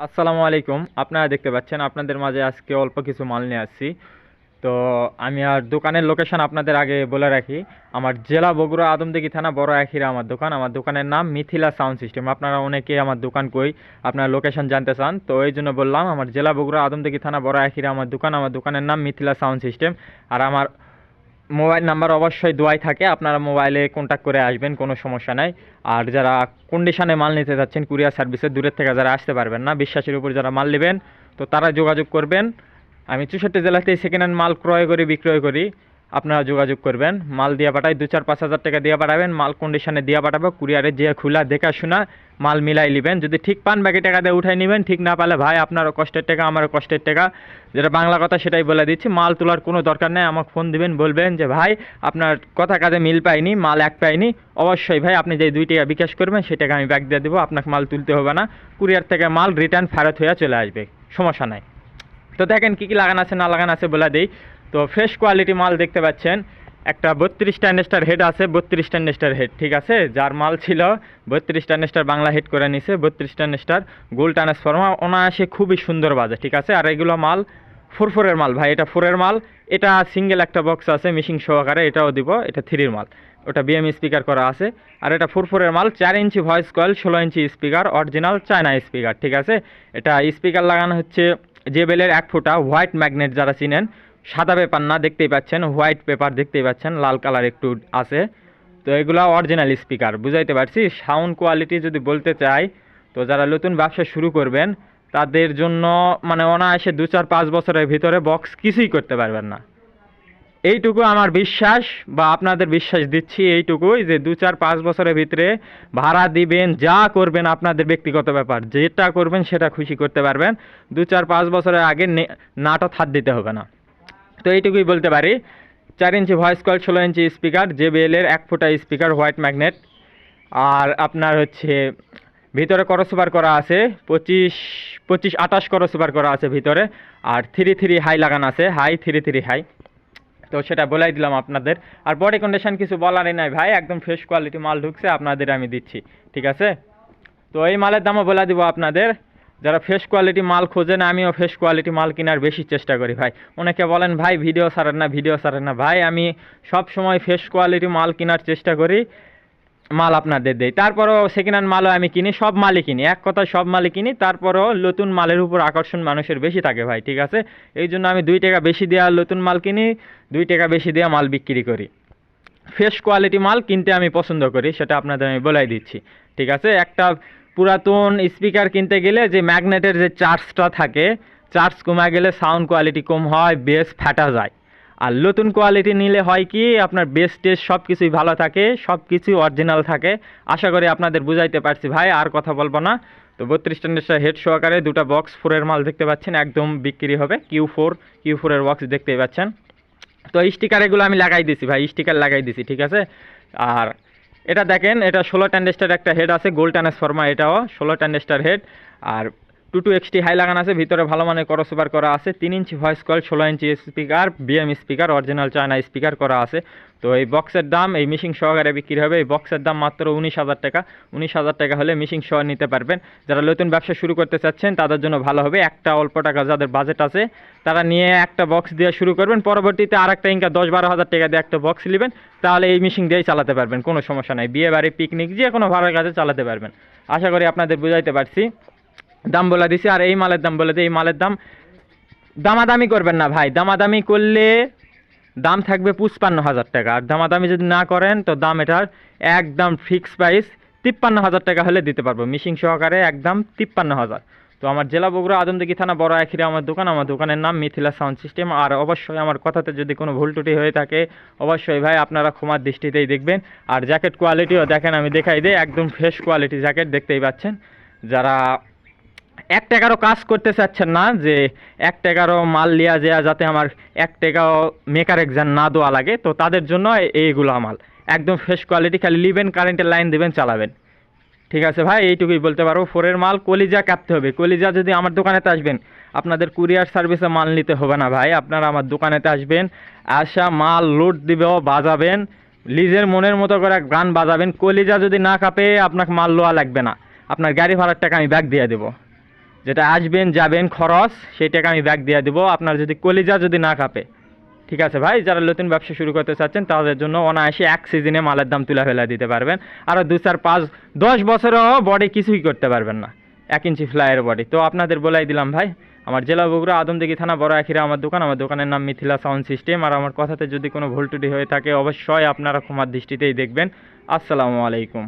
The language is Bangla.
আসসালামু আলাইকুম। আপনারা দেখতে পাচ্ছেন, আপনাদের মাঝে আজকে অল্প কিছু মাল নিয়ে আসছি। তো আমি আর দোকানের লোকেশন আপনাদের আগে বলে রাখি। আমার জেলা বগুড়া আদমদিঘি থানা, বড় আখিরা আমার দোকান। আমার দোকানের নাম মিথিলা সাউন্ড সিস্টেম। আপনারা অনেকে আমার দোকান কই, আপনারা লোকেশন জানতে চান, তো এই জন্য বললাম, আমার জেলা বগুড়া আদমদিঘি থানা, বড় আখিরা আমার দোকান। আমার দোকানের নাম মিথিলা সাউন্ড সিস্টেম। আর আমার মোবাইল নাম্বার অবশ্যই দোয়াই থাকে। আপনারা মোবাইলে কন্ট্যাক্ট করে আসবেন, কোনো সমস্যা নাই। আর যারা কন্ডিশনে মাল নিতে যাচ্ছেন কুরিয়ার সার্ভিসের দূরের থেকে যারা আসতে পারবেন না, বিশ্বাসের উপর যারা মাল নেবেন, তো তারা যোগাযোগ করবেন। আমি চৌষট্টি জেলাতেই সেকেন্ড হ্যান্ড মাল ক্রয় করি, বিক্রয় করি। আপনারা যোগাযোগ করবেন। মাল দিয়ে পাঠাই দু চার পাঁচ হাজার টাকা দিয়ে পাঠাবেন। মাল কন্ডিশনে দিয়ে পাঠাবো। কুরিয়ারে যে খোলা দেখা শোনা, মাল মিলাই নেবেন যদি ঠিক পান, বাকি টাকা দিয়ে উঠাই নেবেন। ঠিক না পালে, ভাই, আপনারও কষ্টের টাকা, আমারও কষ্টের টাকা। যেটা বাংলা কথা, সেটাই বলে দিচ্ছি। মাল তোলার কোনো দরকার নেই। আমাকে ফোন দিবেন, বলবেন যে, ভাই, আপনার কথা কাজে মিল পাইনি, মাল এক পাইনি। অবশ্যই, ভাই, আপনি যে দুই টাকা বিকাশ করবেন, সেই টাকা আমি ব্যাক দিয়ে দেবো। আপনাকে মাল তুলতে হবে না। কুরিয়ার থেকে মাল রিটার্ন ফেরত হয়ে চলে আসবে। সমস্যা নাই। তো দেখেন, কী কী লাগানো আছে, না লাগানো আছে বলে দিই। তো ফ্রেশ কোয়ালিটি মাল দেখতে পাচ্ছেন। একটা বত্রিশ স্টার হেড আছে বত্রিশ স্টার হেড ঠিক আছে? যার মাল ছিল বত্রিশ স্টার বাংলা হেড করে নিছে বত্রিশ স্টার গোল ট্রান্সফর্মার অনায়াসে খুবই সুন্দর বাজে, ঠিক আছে? আর এগুলো মাল ফোর ফোরের মাল, ভাই, এটা ফোরের মাল। এটা সিঙ্গেল একটা বক্স আছে মিশিং সহকারে, এটাও দিব, এটা থ্রির মাল। ওটা বিএম স্পিকার করা আছে। আর এটা ফোর ফোরের মাল, চার ইঞ্চি ভয়েস কয়েল ষোলো inch speaker original China speaker ঠিক আছে? এটা স্পিকার লাগানো হচ্ছে জেবেলের এক ফুটা হোয়াইট ম্যাগনেট যারা চিনেন সাদা পেপার না দেখতেই পাচ্ছেন, হোয়াইট পেপার দেখতেই পাচ্ছেন, লাল কালার একটু আছে। তো এগুলো অরিজিনাল স্পিকার বুঝাইতে পারছি? সাউন্ড কোয়ালিটি যদি বলতে চাই, তো যারা নতুন ব্যবসা শুরু করবেন, তাদের জন্য মানে অনায়াসে দু চার পাঁচ বছরের ভিতরে বক্স কিছুই করতে পারবেন না। এইটুকু আমার বিশ্বাস বা আপনাদের বিশ্বাস দিচ্ছি এইটুকুই যে দু চার পাঁচ বছরের ভিতরে ভাড়া দিবেন, যা করবেন আপনাদের ব্যক্তিগত ব্যাপার, যেটা করবেন সেটা খুশি করতে পারবেন। দু চার পাঁচ বছরের আগে নাটক হাত দিতে হবে না। তো এইটুকুই বলতে পারি। চার ইঞ্চি ভয়েস কল ষোলো ইঞ্চি স্পিকার জেবিএলের এক ফুটা স্পিকার হোয়াইট ম্যাগনেট আর আপনার হচ্ছে ভিতরে করসুপার করা আছে, পঁচিশ পঁচিশ আঠাশ করসুপার করা আছে ভিতরে। আর থ্রি থ্রি হাই লাগানো আছে হাই থ্রি থ্রি হাই তো সেটা বলাই দিলাম আপনাদের। আর বডি কন্ডিশন কিছু বলারই নাই ভাই, একদম ফ্রেশ কোয়ালিটি মাল ঢুকছে, আপনাদের আমি দিচ্ছি, ঠিক আছে? তো এই মালের দামও বলে দিব আপনাদের। যারা ফ্রেশ কোয়ালিটি মাল খোঁজেন আমিও ফ্রেশ কোয়ালিটি মাল কেনার বেশি চেষ্টা করি ভাই। অনেকে বলেন, ভাই ভিডিও ছাড়েন না ভিডিও ছাড়েন না। ভাই, আমি সব সময় ফ্রেশ কোয়ালিটি মাল কেনার চেষ্টা করি, মাল আপনাদের দেই। তারপরও সেকেন্ড হ্যান্ড মালও আমি কিনি, সব মালই কিনি। এক কথায় সব মালই কিনি, তারপরও নতুন মালের উপর আকর্ষণ মানুষের বেশি থাকে ভাই, ঠিক আছে? এই জন্য আমি দুই টাকা বেশি দেওয়া নতুন মাল কিনি, দুই টাকা বেশি দেওয়া মাল বিক্রি করি। ফ্রেশ কোয়ালিটি মাল কিনতে আমি পছন্দ করি, সেটা আপনাদের আমি বলাই দিচ্ছি, ঠিক আছে? একটা পুরাতন স্পিকার কিনতে গেলে যে ম্যাগনেটের যে চার্জটা থাকে, চার্জ কমে গেলে সাউন্ড কোয়ালিটি কম হয় বেস ফাটা যায়। আর নতুন কোয়ালিটি নিলে হয় কি, আপনার বেস টেস্ট সব কিছুই ভালো থাকে সব কিছুই অরিজিনাল থাকে। আশা করি আপনাদের বুঝাইতে পারছি ভাই, আর কথা বলব না। তো বত্রিশ টেন্ডার হেড সহকারে দুটো বক্স, ফোরের মাল দেখতে পাচ্ছেন, একদম বিক্রি হবে। কিউ ফোর, কিউ ফোরের বক্স দেখতেই পাচ্ছেন। তো স্টিকার এগুলো আমি লাগাই দিছি ভাই, স্টিকার লাগাই দিছি, ঠিক আছে? আর এটা দেখেন, এটা ষোলো ট্যান্ডেস্টার একটা হেড আছে, গোল ট্রান্সফর্মার এটাও, ষোলো ট্যান্ডেস্টার হেড আর টু টু এক্সটি হাই লাগানো আছে, ভিতরে ভালো মানের করসুপার করা আছে, তিন ইঞ্চি ভয়েস কল ষোলো inch speaker BM speaker original China speaker করা আছে। তো এই বক্সের দাম, এই মিশিং সহকারে বিক্রি হবে, এই বক্সের দাম মাত্র উনিশ হাজার টাকা। উনিশ হাজার টাকা হলে মিশিং সহ নিতে পারবেন। যারা নতুন ব্যবসা শুরু করতে চাচ্ছেন, তাদের জন্য ভালো হবে। একটা অল্প টাকা যাদের বাজেট আছে, তারা নিয়ে একটা বক্স দিয়ে শুরু করবেন। পরবর্তীতে আর একটা ইনকা দশ বারো হাজার টাকা দিয়ে একটা বক্স নেবেন। তাহলে এই মিশিং দিয়েই চালাতে পারবেন, কোনো সমস্যা নাই। বিয়ে বাড়ি পিকনিক যে কোনো ভাড়ার কাজে চালাতে পারবেন। আশা করি আপনাদের বুঝাইতে পারছি। দাম বলে দিছি, আর এই মালের দাম বলে দিই এই মালের দাম দামাদামি করবেন না ভাই। দামাদামি করলে দাম থাকবে পুষ্পান্ন হাজার টাকা। আর দামাদামি যদি না করেন, তো দাম এটার একদম ফিক্স প্রাইস তিপ্পান্ন হাজার টাকা হলে দিতে পারব। মিশিং সহকারে একদম তিপ্পান্ন হাজার। তো আমার জেলা বগুড়া আদমদিঘি থানা বড় আখিরে আমার দোকান। আমার দোকানের নাম মিথিলা সাউন্ড সিস্টেম। আর অবশ্যই আমার কথাতে যদি কোনো ভুল ত্রুটি হয়ে থাকে, অবশ্যই ভাই আপনারা ক্ষমার দৃষ্টিতেই দেখবেন। আর জ্যাকেট কোয়ালিটিও দেখেন, আমি দেখাই দিই একদম ফ্রেশ কোয়ালিটি জ্যাকেট দেখতেই পাচ্ছেন। যারা এক টাকারও কাজ করতে চাচ্ছেন না, যে এক টাকারও মাল লিয়া যায় যাতে আমার এক টাকাও মেকার এক্সাম না দেওয়া লাগে, তো তাদের জন্য এইগুলো মাল একদম ফ্রেশ কোয়ালিটি খালি লিবেন কারেন্টের লাইন দেবেন, চালাবেন। ঠিক আছে ভাই, এইটুকুই বলতে পারব ফোরের মাল কলিজা কাটতে হবে। কলিজা যদি আমার দোকানেতে আসবেন, আপনাদের কুরিয়ার সার্ভিসে মাল নিতে হবে না ভাই। আপনারা আমার দোকানেতে আসবেন, আসা মাল লোড দিবেও, বাজাবেন লিজের মনের মতো করে গান বাজাবেন। কলিজা যদি না কাঁপে, আপনাকে মাল লোয়া লাগবে না। আপনার গাড়ি ভাড়ার টাকা আমি ব্যাগ দিয়ে দেবো। যেটা আসবেন, যাবেন, খরচ, সেই টাকা আমি ব্যাগ দিয়ে দেবো। আপনার যদি কলিজা যদি না কাঁপে, ঠিক আছে ভাই? যারা নতুন ব্যবসা শুরু করতে চাচ্ছেন, তাদের জন্য অনায়াসে এক সিজনে মালের দাম তুলে ফেলা দিতে পারবেন। আরও দু চার, পাঁচ, দশ বছরেও বডি কিছুই করতে পারবেন না, এক ইঞ্চি ফ্লাইয়ের বডি তো আপনাদের বলাই দিলাম ভাই, আমার জেলা বগুড়া আদমদিঘি থানা বড় আখিরা আমার দোকান। আমার দোকানের নাম মিথিলা সাউন্ড সিস্টেম আর আমার কথাতে যদি কোনো ভুল ত্রুটি হয়ে থাকে, অবশ্যই আপনারা ক্ষমার দৃষ্টিতেই দেখবেন। আসসালামু আলাইকুম।